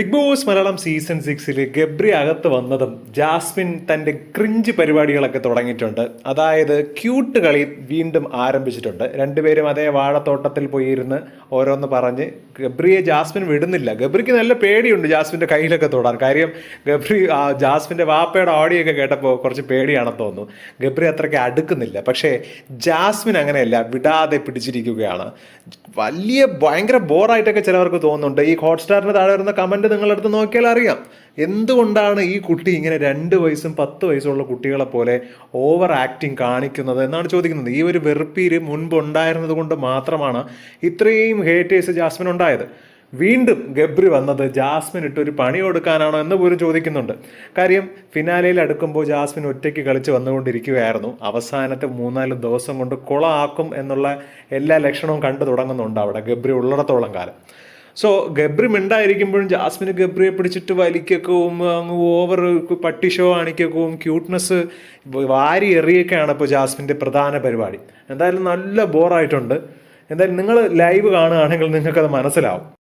Big boss Malayalam season സിക്സിൽ ഗബ്രി അകത്ത് വന്നതും ജാസ്മിൻ തന്റെ ക്രിഞ്ച് പരിപാടികളൊക്കെ തുടങ്ങിയിട്ടുണ്ട്. അതായത് ക്യൂട്ട് കളി വീണ്ടും ആരംഭിച്ചിട്ടുണ്ട്. രണ്ടുപേരും അതേ വാഴത്തോട്ടത്തിൽ പോയിരുന്ന് ഓരോന്ന് പറഞ്ഞ് ഗബ്രിയെ ജാസ്മിൻ വിടുന്നില്ല. ഗബ്രിക്ക് നല്ല പേടിയുണ്ട് ജാസ്മിന്റെ കയ്യിലൊക്കെ തൊടാൻ. കാര്യം ഗബ്രി ആ ജാസ്മിന്റെ വാപ്പയുടെ ഓഡിയോ ഒക്കെ കേട്ടപ്പോൾ കുറച്ച് പേടിയാണെന്ന് തോന്നുന്നു. ഗബ്രി അത്രയ്ക്ക് അടുക്കുന്നില്ല. പക്ഷേ ജാസ്മിൻ അങ്ങനെയല്ല വിടാതെ പിടിച്ചിരിക്കുകയാണ്. വലിയ ഭയങ്കര ബോറായിട്ടൊക്കെ ചിലവർക്ക് തോന്നുന്നുണ്ട്. ഈ ഹോട്ട്സ്റ്റാറിന് താഴെ വരുന്ന കമന്റ് നിങ്ങളെടുത്ത് നോക്കിയാൽ അറിയാം. എന്തുകൊണ്ടാണ് ഈ കുട്ടി ഇങ്ങനെ രണ്ട് വയസ്സും പത്ത് വയസ്സുള്ള കുട്ടികളെ പോലെ ഓവർ ആക്ടിങ് കാണിക്കുന്നത് എന്നാണ് ചോദിക്കുന്നത്. ഈ ഒരു വെറുപ്പീര് മുൻപ് ഉണ്ടായിരുന്നത് കൊണ്ട് മാത്രമാണ് ഇത്രയും ഹേറ്റേഴ്സ് ജാസ്മിൻ ഉണ്ടായത്. വീണ്ടും ഗബ്രി വന്നത് ജാസ്മിൻ ഇട്ടൊരു പണി കൊടുക്കാനാണോ എന്ന് പോലും ചോദിക്കുന്നുണ്ട്. കാര്യം ഫിനാലയിൽ അടുക്കുമ്പോൾ ജാസ്മിൻ ഒറ്റയ്ക്ക് കളിച്ച് വന്നുകൊണ്ടിരിക്കുകയായിരുന്നു. അവസാനത്തെ മൂന്നാൽ ദിവസം കൊണ്ട് കുളമാക്കും എന്നുള്ള എല്ലാ ലക്ഷണവും കണ്ടു തുടങ്ങുന്നുണ്ട് അവിടെ ഗബ്രി ഉള്ളിടത്തോളം കാലം. സോ ഗബ്രി മിണ്ടായിരിക്കുമ്പോഴും ജാസ്മിന് ഗബ്രിയെ പിടിച്ചിട്ട് വലിക്കക്കവും അങ്ങ് ഓവർ പട്ടി ഷോ കാണിക്കക്കവും ക്യൂട്ട്നെസ് വാരി എറിയൊക്കെയാണ് ഇപ്പോൾ ജാസ്മിന്റെ പ്രധാന പരിപാടി. എന്തായാലും നല്ല ബോറായിട്ടുണ്ട് എന്തായാലും നിങ്ങൾ ലൈവ് കാണുകയാണെങ്കിൽ നിങ്ങൾക്കത് മനസ്സിലാവും.